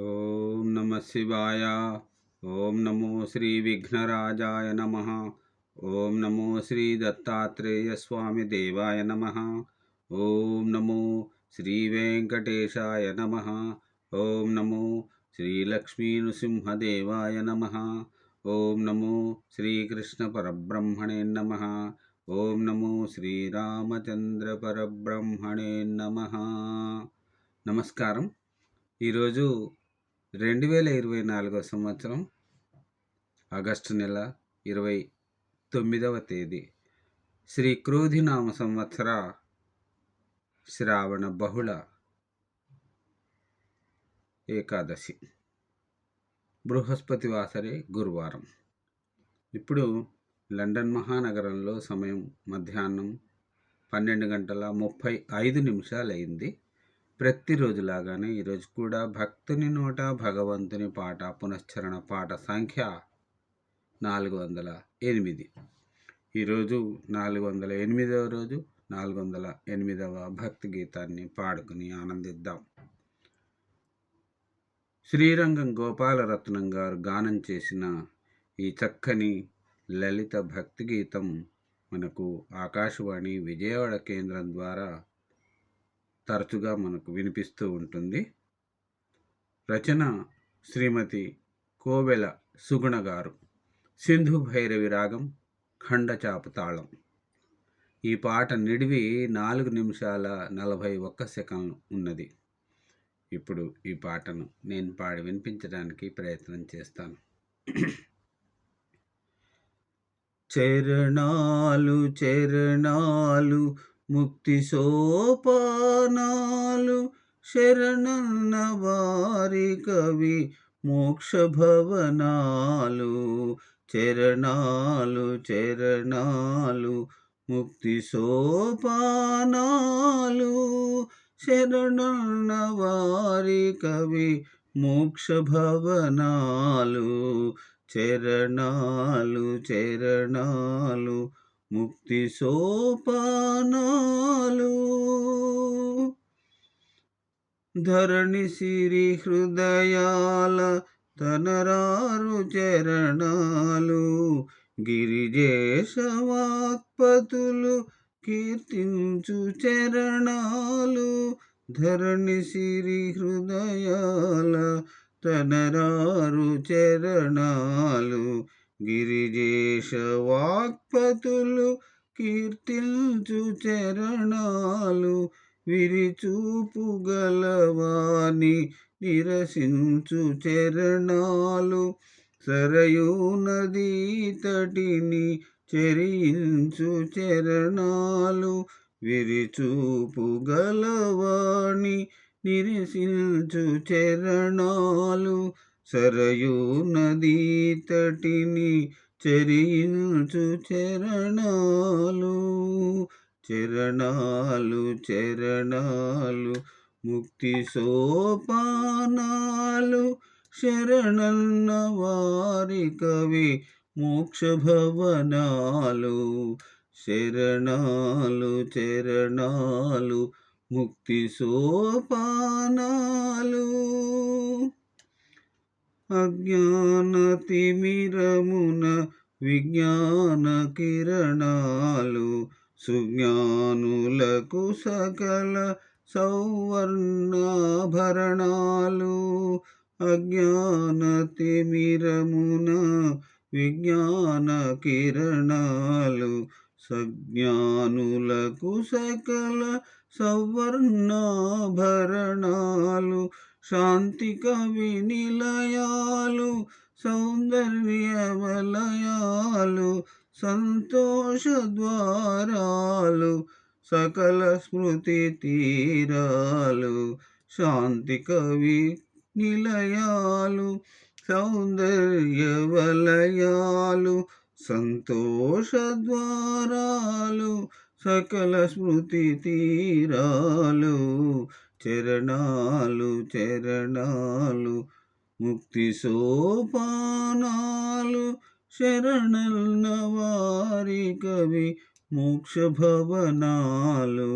ఓం నమ శివాయ ఓం నమో శ్రీ విఘ్నరాజాయ నమ ఓం నమో శ్రీ దత్తాత్రేయ స్వామి దేవాయ నమ ఓం నమో శ్రీ వెంకటేశాయ నమ ఓం నమో శ్రీ లక్ష్మీ నృసింహదేవాయ నమ ఓం నమో శ్రీకృష్ణ పరబ్రహ్మణే నమ ఓం నమో శ్రీరామచంద్ర పరబ్రహ్మణే నమ నమస్కారం ఈరోజు రెండు వేల ఇరవై నాలుగో సంవత్సరం ఆగస్టు నెల ఇరవై తొమ్మిదవ తేదీ. శ్రీ క్రోధినామ సంవత్సర శ్రావణ బహుళ ఏకాదశి. బృహస్పతి వాసరే గురువారం. ఇప్పుడు లండన్ మహానగరంలో సమయం మధ్యాహ్నం పన్నెండు గంటల ముప్పై ఐదు నిమిషాలు అయింది ప్రతిరోజులాగానే ఈరోజు కూడా భక్తుని నోట భగవంతుని పాట పునశ్చరణ పాట సంఖ్య నాలుగు వందల ఎనిమిది. ఈరోజు నాలుగు వందల ఎనిమిదవ రోజు నాలుగు వందల ఎనిమిదవ భక్తి గీతాన్ని పాడుకుని ఆనందిద్దాం. శ్రీరంగం గోపాలరత్నం గారు గానం చేసిన ఈ చక్కని లలిత భక్తి గీతం మనకు ఆకాశవాణి విజయవాడ కేంద్రం ద్వారా తరచుగా మనకు వినిపిస్తూ ఉంటుంది. రచన శ్రీమతి కోవెల సుగుణ గారు. సింధు భైరవి రాగం ఖండచాపు తాళం. ఈ పాట నిడివి నాలుగు నిమిషాల నలభై ఒక్క సెకండ్లు ఉన్నది. ఇప్పుడు ఈ పాటను నేను పాడి వినిపించడానికి ప్రయత్నం చేస్తాను. చరణాలు చరణాలు ముక్తి సోపానాలు శరణన్న వారి కవి మోక్ష భవనాలు. చరణాలు చరణాలు ముక్తి సోపానాలు శరణన్న వారి కవి మోక్ష భవనాలు. చరణాలు చరణాలు ముక్తి సోపానాలు. ధరణి సిరి హృదయాల తనరారు చరణాలు. గిరిజేశవాక్పతులు కీర్తించు చరణాలు. ధరణి సిరి హృదయాల తనరారు చరణాలు. గిరిజేశ వాక్పతులు కీర్తించు చరణాలు విరిచూపు గలవాణి నిరసించు చరణాలు. సరయూ నదీ తటిని చెరించు చరణాలు విరిచూపు గలవాణి నిరసించు చరణాలు. సరయూ నదీ తటిని చెరియుచు చరణాలు చరణాలు చరణాలు ముక్తి సోపానాలు శరణన్న వారి కవి మోక్ష భవనాలు శరణాలు చరణాలు ముక్తి సోపానాలు. అజ్ఞానతిమిరమున విజ్ఞాన కిరణాలు సుజ్ఞానులకు సకల సౌవర్ణాభరణాలు. అజ్ఞానతిమిరమున విజ్ఞాన కిరణాలు సజ్ఞానులకు సకల సౌవర్ణాభరణాలు. శాంతి కవి నిలయాలు సౌందర్య వలయాలు సంతోష ద్వారాలు సకల స్మృతి తీరాలు శాంతి కవి నిలయాలు సౌందర్య వలయాలు సంతోష ద్వారాలు సకల స్మృతి తీరాలు చరణాలు చరణాలు ముక్తి సోపానాలు శరణన్న వారి కవి మోక్ష భవనాలు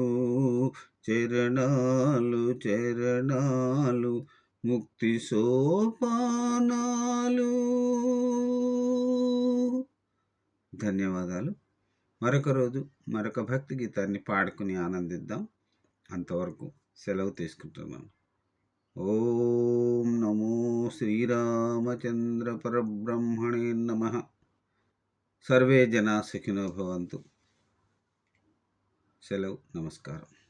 చరణాలు చరణాలు ముక్తి సోపానాలు. ధన్యవాదాలు. మరొక రోజు మరొక భక్తి గీతాన్ని పాడుకుని ఆనందిద్దాం. అంతవరకు సెలవు తీసుకుంటున్నాను ఓం నమో శ్రీరామచంద్ర పరబ్రహ్మణే నమ. సర్వే జనా సుఖినో భవంతు. సెలవు నమస్కారం.